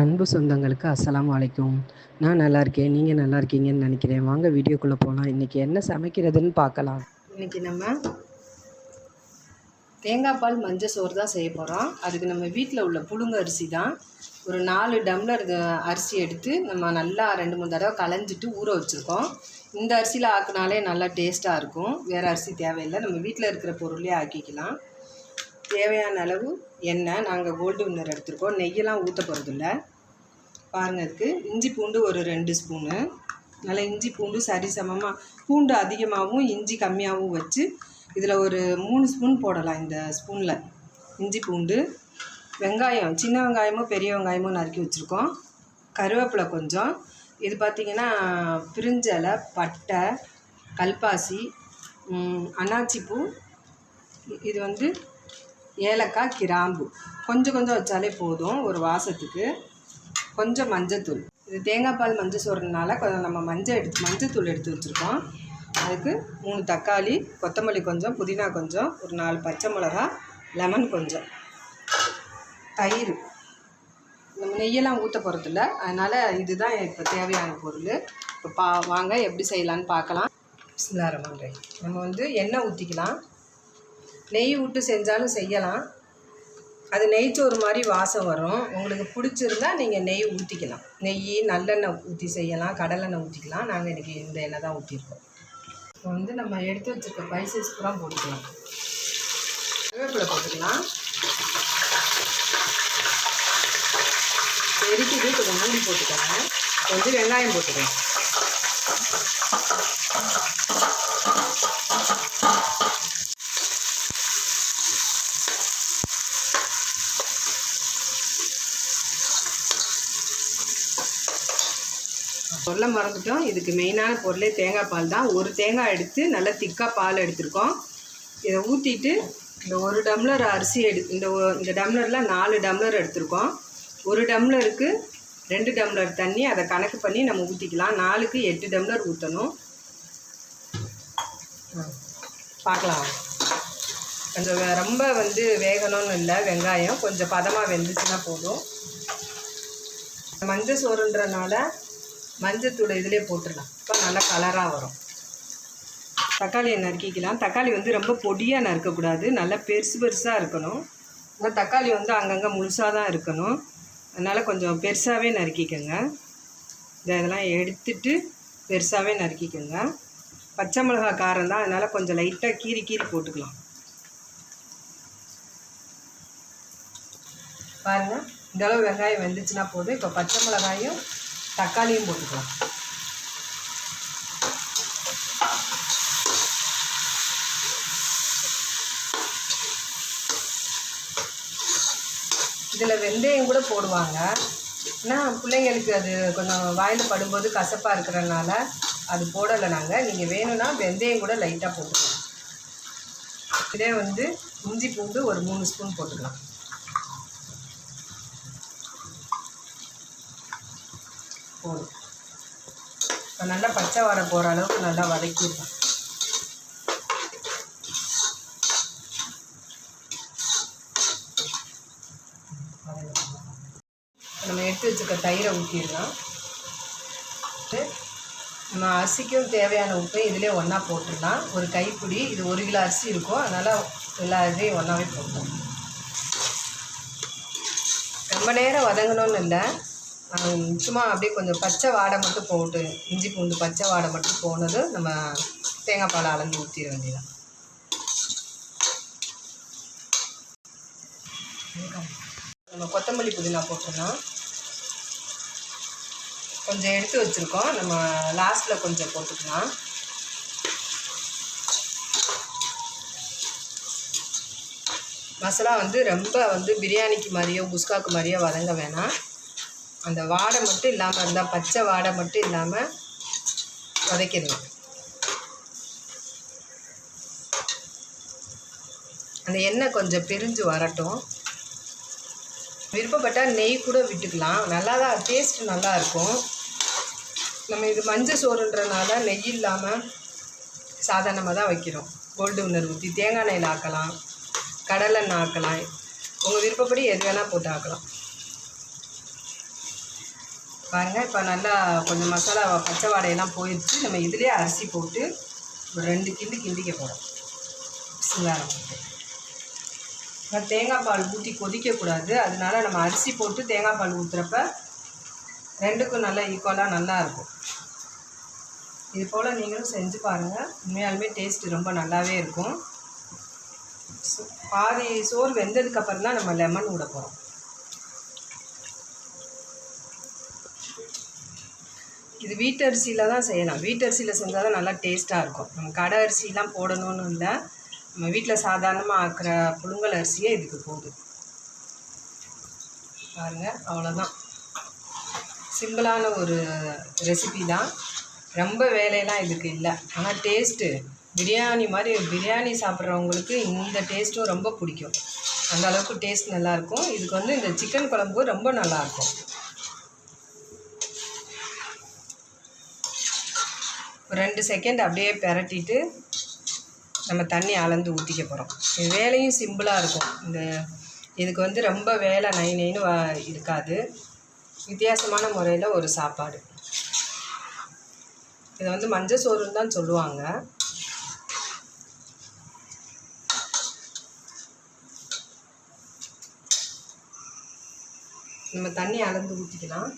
அன்பு சொந்தங்களுக்கு அஸ்லாம் வலைக்கும் நான் நல்லா இருக்கேன் நீங்கள் நல்லா இருக்கீங்கன்னு நினைக்கிறேன். வாங்க வீடியோக்குள்ளே போகலாம் இன்றைக்கி என்ன சமைக்கிறதுன்னு பார்க்கலாம். இன்றைக்கி நம்ம தேங்காய் பால் மஞ்சள் சோறு தான் செய்ய போகிறோம் அதுக்கு நம்ம வீட்டில் உள்ள புழுங்க அரிசி தான். ஒரு நாலு டம்ளர் அரிசி எடுத்து நம்ம நல்லா ரெண்டு மூணு தடவை களைஞ்சிட்டு ஊற வச்சுருக்கோம். இந்த அரிசியில் ஆக்குனாலே நல்லா டேஸ்ட்டாக இருக்கும். வேறு அரிசி தேவையில்லை. நம்ம வீட்டில் இருக்கிற பொருளே ஆக்கிக்கலாம். தேவையான அளவு எண்ணெய் நாங்கள் கோல்டு வின்னர் எடுத்திருக்கோம். நெய்யெல்லாம் ஊற்ற போகிறதில்ல பாருங்கள் அதுக்கு இஞ்சி பூண்டு ஒரு ரெண்டு ஸ்பூனு நல்லா இஞ்சி பூண்டு சரிசமமாக பூண்டு அதிகமாகவும் இஞ்சி கம்மியாகவும் வச்சு இதில் ஒரு மூணு ஸ்பூன் போடலாம் இந்த ஸ்பூனில் இஞ்சி பூண்டு வெங்காயம் சின்ன வெங்காயமும் பெரிய வெங்காயமும் நறுக்கி வச்சுருக்கோம். கருவேப்பிலை கொஞ்சம். இது பார்த்திங்கன்னா பிரிஞ்சலை பட்டை கல்பாசி அன்னாச்சிப்பூ இது வந்து ஏலக்காய் கிராம்பு. கொஞ்சம் கொஞ்சம் வச்சாலே போதும் ஒரு வாசத்துக்கு. கொஞ்சம் மஞ்சத்தூள். இது தேங்காய் பால் மஞ்சள் சோறுனால கொஞ்சம் நம்ம மஞ்சள் எடுத்து மஞ்சத்தூள் எடுத்து வச்சுருக்கோம். அதுக்கு மூணு தக்காளி கொத்தமல்லி கொஞ்சம் புதினா கொஞ்சம் ஒரு நாலு பச்சை மிளகா லெமன் கொஞ்சம். தயிர். நம்ம நெய்யெல்லாம் ஊற்ற போகிறதில்ல அதனால் இதுதான் இப்போ தேவையான பொருள். இப்போ பா வாங்க எப்படி செய்யலான்னு பார்க்கலாம். பிஸ்மில்லாஹ் நம்ம வந்து எண்ணெய் ஊற்றிக்கலாம் நெய் விட்டு செஞ்சாலும் செய்யலாம். அது நெய்ச்சோறு மாதிரி வாசம் வரும். உங்களுக்கு பிடிச்சிருந்தா நீங்கள் நெய் ஊற்றிக்கலாம் நெய் நல்லெண்ணெய் ஊற்றி செய்யலாம். கடலெண்ணெய் ஊற்றிக்கலாம் நாங்கள் இன்றைக்கி இந்த எண்ணெய் தான் ஊற்றிருக்கோம் இப்போ வந்து நம்ம எடுத்து வச்சுருக்க பைசஸ் பூரா போட்டுக்கலாம். கருவேப்பிலை போட்டுக்கலாம். பெருக்கிட்டு கொஞ்சம் மூடி போட்டுக்கோங்க. கொஞ்சம் வெங்காயம் போட்டுக்கலாம் சொல்ல மறந்துட்டோம். இதுக்கு மெயினான பொருளே தேங்காய் பால் தான். ஒரு தேங்காய் எடுத்து நல்லா திக்காக பால் எடுத்திருக்கோம். இதை ஊற்றிட்டு இந்த ஒரு டம்ளர் அரிசி எடு இந்த இந்த டம்ளரில் நாலு டம்ளர் எடுத்திருக்கோம். ஒரு டம்ளருக்கு ரெண்டு டம்ளர் தண்ணி அதை கணக்கு பண்ணி நம்ம ஊற்றிக்கலாம் நாலுக்கு எட்டு டம்ளர் ஊற்றணும் பார்க்கலாம். கொஞ்சம் ரொம்ப வந்து வேகணும்னு இல்லை. வெங்காயம் கொஞ்சம் பதமாக வெந்துச்சுன்னா போதும். மஞ்சள் சோறுன்றனால மஞ்சத்தூளை இதிலே போட்டுடலாம். இப்போ நல்லா கலராக வரும். தக்காளியை நறுக்கிக்கலாம். தக்காளி வந்து ரொம்ப பொடியாக நறுக்கக்கூடாது. நல்லா பெருசு பெருசாக இருக்கணும். இந்த தக்காளி வந்து அங்கங்கே முழுசாக தான் இருக்கணும். அதனால் கொஞ்சம் பெருசாகவே நறுக்கிக்கோங்க. இந்த இதெல்லாம் எடுத்துட்டு பெருசாகவே நறுக்கிக்கோங்க. பச்சை மிளகாய் காரம் தான். அதனால் கொஞ்சம் லைட்டாக கீறி கீறி போட்டுக்கலாம். பாருங்கள் இந்தளவு வெங்காயம் வெந்துச்சுன்னா போதும். இப்போ பச்சை மிளகாயும் தக்காளியும் போட்டுக்கலாம். இதில் வெந்தயம் கூட போடுவாங்க. ஏன்னா பிள்ளைங்களுக்கு அது கொஞ்சம் வாயில் படும்போது கசப்பாக இருக்கிறனால அது போடலை நாங்கள் நீங்கள் வேணும்னா வெந்தயம் கூட லைட்டாக போட்டுக்கலாம். இதே வந்து இஞ்சி பூண்டு ஒரு மூணு ஸ்பூன் போட்டுக்கலாம். போதும். இப்போ நல்லா பச்சை வர போகிற அளவுக்கு நல்லா வதக்கிடலாம். நம்ம எடுத்து வச்சுக்க தயிரை ஊற்றிடலாம் நம்ம அரிசிக்கும் தேவையான உப்பை இதிலே ஒன்றா போட்டுடலாம். ஒரு கைப்பிடி இது ஒரு கிலோ அரிசி இருக்கும். அதனால் எல்லா இதையும் ஒன்றாவே போட்டோம் ரொம்ப நேரம் வதங்கணும்னு இல்லை. சும்மா அப்படியே கொஞ்சம் பச்சை வாடை மட்டும் போட்டு இஞ்சி பூண்டு பச்சை வாடை மட்டும் போனது நம்ம தேங்காய் பால் அளந்து ஊற்றிட வேண்டியதான் நம்ம கொத்தமல்லி புதினா போட்டுடலாம். கொஞ்சம் எடுத்து வச்சுருக்கோம். நம்ம லாஸ்ட்டில் கொஞ்சம் போட்டுக்கலாம். மசாலா வந்து ரொம்ப வந்து பிரியாணிக்கு மாதிரியோ குஸ்காக்கு மாதிரியோ வதங்க வேணாம். அந்த வாடை மட்டும் இல்லாமல் இருந்தால் பச்சை வாடை மட்டும் இல்லாமல் வதக்கிடணும். அந்த எண்ணெய் கொஞ்சம் பிரிஞ்சு வரட்டும். விருப்பப்பட்டால் நெய் கூட விட்டுக்கலாம். நல்லா தான் டேஸ்ட் நல்லாயிருக்கும் நம்ம இது மஞ்சள் சோறுன்றனால நெய் இல்லாமல் சாதாரணமாக தான் வைக்கிறோம். கோல்டு உணர் ஊற்றி தேங்காய் எண்ணெயில் ஆக்கலாம். கடலெண்ணெய் ஆக்கலாம். உங்கள் விருப்பப்படி எது வேணால் போட்டு ஆக்கலாம். பாருங்கள் இப்போ நல்லா கொஞ்சம் மசாலா பச்சை வாடையெல்லாம் போயிடுச்சு நம்ம இதுலேயே அரிசி போட்டு ஒரு ரெண்டு கிண்டு கிண்டிக்க போகிறோம் சிங்காரம் போட்டு தேங்காய் பால் ஊற்றி கொதிக்கக்கூடாது அதனால நம்ம அரிசி போட்டு தேங்காய் பால் ஊற்றுறப்ப ரெண்டுக்கும் நல்லா ஈக்குவலாக நல்லா இருக்கும். இது போல் நீங்களும் செஞ்சு பாருங்கள் உண்மையாலுமே டேஸ்ட் ரொம்ப நல்லாவே இருக்கும். பாதி சோறு வெந்ததுக்கப்புறம் தான் நம்ம லெமன் விட போகிறோம் இது வீட்டரிசியில் தான் செய்யலாம். வீட்டரிசியில் செஞ்சால் தான் நல்லா டேஸ்ட்டாக இருக்கும். நம்ம கடை அரிசிலாம் போடணும்னு இல்லை. நம்ம வீட்டில் சாதாரணமாக ஆக்கிற புழுங்கல் அரிசியே இதுக்கு போகுது பாருங்கள் அவ்வளோதான் சிம்பிளான ஒரு ரெசிபி தான். ரொம்ப வேலையெல்லாம் இதுக்கு இல்லை. ஆனால் டேஸ்ட்டு பிரியாணி மாதிரி பிரியாணி சாப்பிட்றவங்களுக்கு இந்த டேஸ்ட்டும் ரொம்ப பிடிக்கும். அந்த அளவுக்கு டேஸ்ட் நல்லாயிருக்கும் இதுக்கு வந்து இந்த சிக்கன் குழம்பு ரொம்ப நல்லாயிருக்கும் ரெண்டு செகண்ட் அப்படியே பெரட்டிட்டு நம்ம தண்ணி அளந்து ஊற்றிக்க போகிறோம் வேலையும் சிம்பிளாக இருக்கும். இந்த இதுக்கு வந்து ரொம்ப வேலை நை நைன்னு இருக்காது. வித்தியாசமான முறையில் ஒரு சாப்பாடு. இதை வந்து மஞ்சள் சோறுன்னு தான் சொல்லுவாங்க. நம்ம தண்ணி அளந்து ஊற்றிக்கலாம்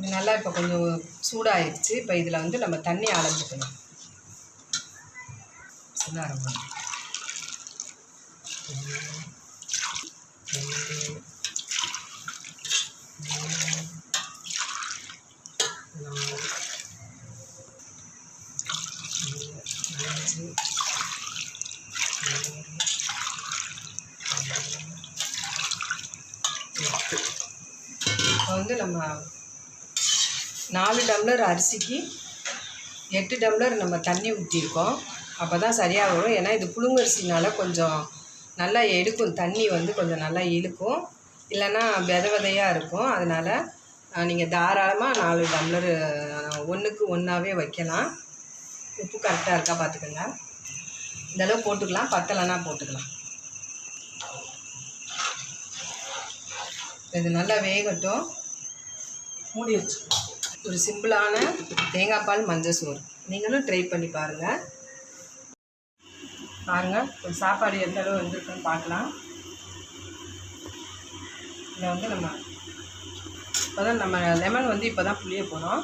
இது நல்லா இப்போ கொஞ்சம் சூடாகிடுச்சு இப்போ இதில் வந்து நம்ம தண்ணி அளந்துக்கணும். சுதாரமாக இப்போ வந்து நம்ம நாலு டம்ளர் அரிசிக்கு எட்டு டம்ளர் நம்ம தண்ணி ஊற்றிருக்கோம் அப்போ தான் சரியாக வரும். ஏன்னா இது புழுங்கரிசினால் கொஞ்சம் நல்லா எடுக்கும். தண்ணி வந்து கொஞ்சம் நல்லா இழுக்கும். இல்லைன்னா வித விதையாக இருக்கும். அதனால் நீங்கள் தாராளமாக நாலு டம்ளர் ஒன்றுக்கு ஒன்றாவே வைக்கலாம். உப்பு கரெக்டாக இருக்கா பார்த்துக்கோங்க இந்த அளவு போட்டுக்கலாம். பத்தலைன்னா போட்டுக்கலாம். இது நல்லா வேகட்டும். மூடி வச்சுக்கலாம் ஒரு சிம்பிளான தேங்காய் பால் மஞ்சள் சோறு. நீங்களும் ட்ரை பண்ணி பாருங்கள் பாருங்கள் ஒரு சாப்பாடு எந்த அளவு வந்திருக்குன்னு பார்க்கலாம். இதில் வந்து நம்ம இப்போ தான் நம்ம லெமன் வந்து இப்போ தான் புளிய போகிறோம்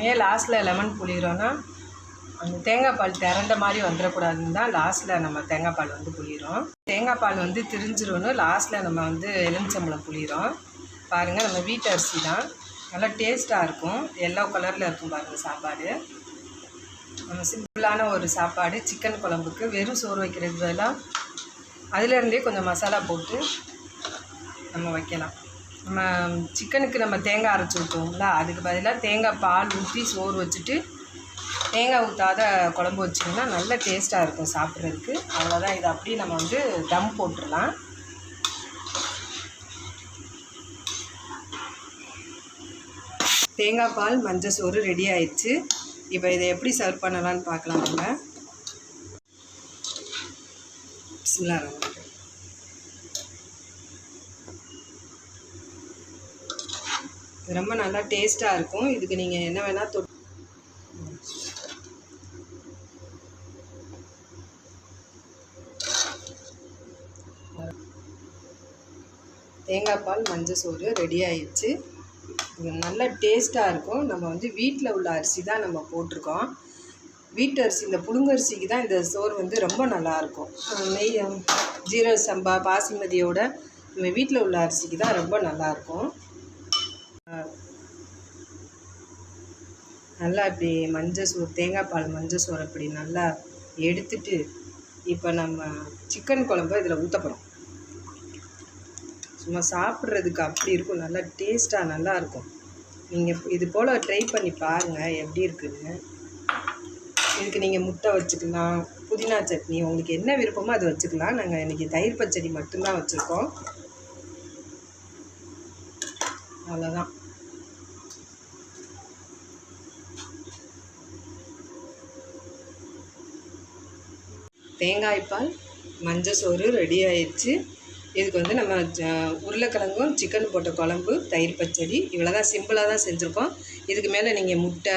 மே லாஸ்ட்டில் லெமன் புளிகிறோன்னா அந்த தேங்காய் பால் திரண்ட மாதிரி வந்துடக்கூடாதுன்னு தான் லாஸ்ட்டில் நம்ம தேங்காய் பால் வந்து புளிகிறோம் தேங்காய் பால் வந்து திரிஞ்சிரும்னு லாஸ்ட்டில் நம்ம வந்து எலுமிச்சம்பழம் புளிகிறோம் பாருங்கள் நம்ம வீட்டு அரிசி தான். நல்லா டேஸ்ட்டாக இருக்கும். எல்லோ கலரில் இருக்கும் பாருங்கள் சாப்பாடு. நம்ம சிம்பிளான ஒரு சாப்பாடு. சிக்கன் குழம்புக்கு வெறும் சோறு வைக்கிறது பதிலாக அதுலேருந்தே கொஞ்சம் மசாலா போட்டு நம்ம வைக்கலாம். நம்ம சிக்கனுக்கு நம்ம தேங்காய் அரைச்சி ஊற்றுவோம்ல அதுக்கு பதிலாக தேங்காய் பால் ஊற்றி சோறு வச்சுட்டு தேங்காய் ஊற்றாத குழம்பு வச்சிங்கன்னா நல்ல டேஸ்ட்டாக இருக்கும் சாப்பிட்றதுக்கு. அவ்வளோதான் இதை அப்படியே நம்ம வந்து தம் போட்டுடலாம். தேங்காய் பால் மஞ்சள் சோறு ரெடி ஆயிடுச்சு. இப்போ இதை எப்படி சர்வ் பண்ணலான்னு பார்க்கலாம் நம்ம. பிஸ்மில்லாஹ். ரொம்ப நல்லா டேஸ்ட்டாக இருக்கும். இதுக்கு நீங்கள் என்ன வேணால் தொட் தேங்காய் பால் மஞ்சள் சோறு ரெடி ஆயிடுச்சு. இது நல்ல டேஸ்ட்டாக இருக்கும். நம்ம வந்து வீட்டில் உள்ள அரிசி தான் நம்ம போட்டிருக்கோம். வீட்டு அரிசி இந்த புழுங்கரிசிக்கு தான் இந்த சோறு வந்து ரொம்ப நல்லாயிருக்கும் நெய் ஜீரக சம்பா பாசிமதியோட நம்ம வீட்டில் உள்ள அரிசிக்கு தான் ரொம்ப நல்லாயிருக்கும் நல்லா இப்படி மஞ்சள் சோறு தேங்காய் பால் மஞ்சள் சோறு இப்படி நல்லா எடுத்துட்டு இப்போ நம்ம சிக்கன் குழம்பு இதில் ஊற்றப்படும் சும்மா சாப்பிட்றதுக்கு அப்படி இருக்கும். நல்லா டேஸ்ட்டாக நல்லா இருக்கும். நீங்கள் இது போல் ட்ரை பண்ணி பாருங்கள் எப்படி இருக்குதுன்னு இதுக்கு நீங்கள் முட்டை வச்சுக்கலாம் புதினா சட்னி உங்களுக்கு என்ன விருப்பமோ அது வச்சுக்கலாம். நாங்கள் இன்றைக்கி தயிர் பச்சடி மட்டும்தான் வச்சுருக்கோம். அவ்வளோதான் தேங்காய் பால் மஞ்சள் சோறு ரெடி ஆயிடுச்சு. இதுக்கு வந்து நம்ம ஜ- உருளைக்கிழங்கும் சிக்கன் போட்ட குழம்பு தயிர் பச்சடி இவ்வளோ தான் சிம்பிளாக தான் செஞ்சுருக்கோம். இதுக்கு மேலே நீங்கள் முட்டை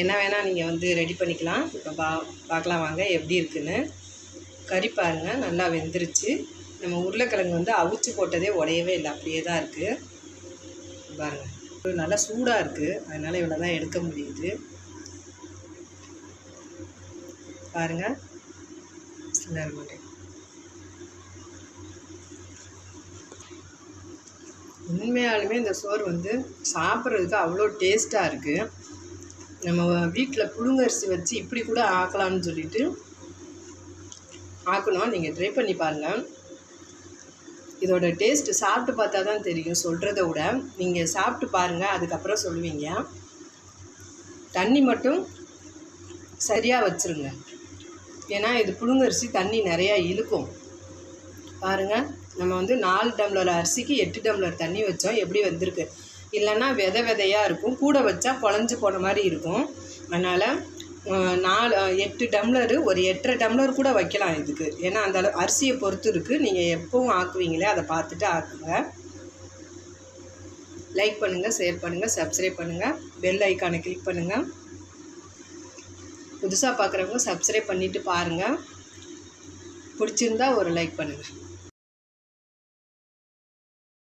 என்ன வேணால் நீங்கள் வந்து ரெடி பண்ணிக்கலாம். இப்போ பா பார்க்கலாம் வாங்க எப்படி இருக்குன்னு. கறி பாருங்க நல்லா வெந்துருச்சு. நம்ம உருளைக்கிழங்கு வந்து அவிச்சு போட்டதே உடையவே இல்லை அப்படியே தான் இருக்குது பாருங்கள் நல்லா சூடாக இருக்குது அதனால் இவ்வளோ தான் எடுக்க முடியுது. பாருங்கள் சின்ன உண்மையாலுமே இந்த சோறு வந்து சாப்பிட்றதுக்கு அவ்வளோ டேஸ்ட்டாக இருக்குது நம்ம வீட்டில் புழுங்கரிசி வச்சு இப்படி கூட ஆக்கலாம்னு சொல்லிட்டு ஆக்கணும். நீங்கள் ட்ரை பண்ணி பாருங்கள் இதோட டேஸ்ட்டு சாப்பிட்டு பார்த்தா தான் தெரியும். சொல்கிறத விட நீங்கள் சாப்பிட்டு பாருங்கள் அதுக்கப்புறம் சொல்லுவீங்க. தண்ணி மட்டும் சரியாக வச்சுருங்க. ஏன்னா இது புழுங்கரிசி தண்ணி நிறையா இழுக்கும். பாருங்கள் நம்ம வந்து நாலு டம்ளர் அரிசிக்கு எட்டு டம்ளர் தண்ணி வச்சோம். எப்படி வந்திருக்கு? இல்லைன்னா விதை விதையாக இருக்கும். கூட வச்சா குழஞ்சி போன மாதிரி இருக்கும். அதனால் நாலு எட்டு டம்ளரு ஒரு எட்டரை டம்ளர் கூட வைக்கலாம் இதுக்கு. ஏன்னா அந்த அளவு அரிசியை பொறுத்து இருக்குது நீங்கள் எப்பவும் ஆக்குவீங்களே அதை பார்த்துட்டு ஆக்குங்க. லைக் பண்ணுங்கள் ஷேர் பண்ணுங்கள் சப்ஸ்கிரைப் பண்ணுங்கள் பெல் ஐக்கானை கிளிக் பண்ணுங்கள் புதுசாக பார்க்குறவங்க சப்ஸ்கிரைப் பண்ணிவிட்டு பாருங்கள் பிடிச்சிருந்தா ஒரு லைக் பண்ணுங்கள்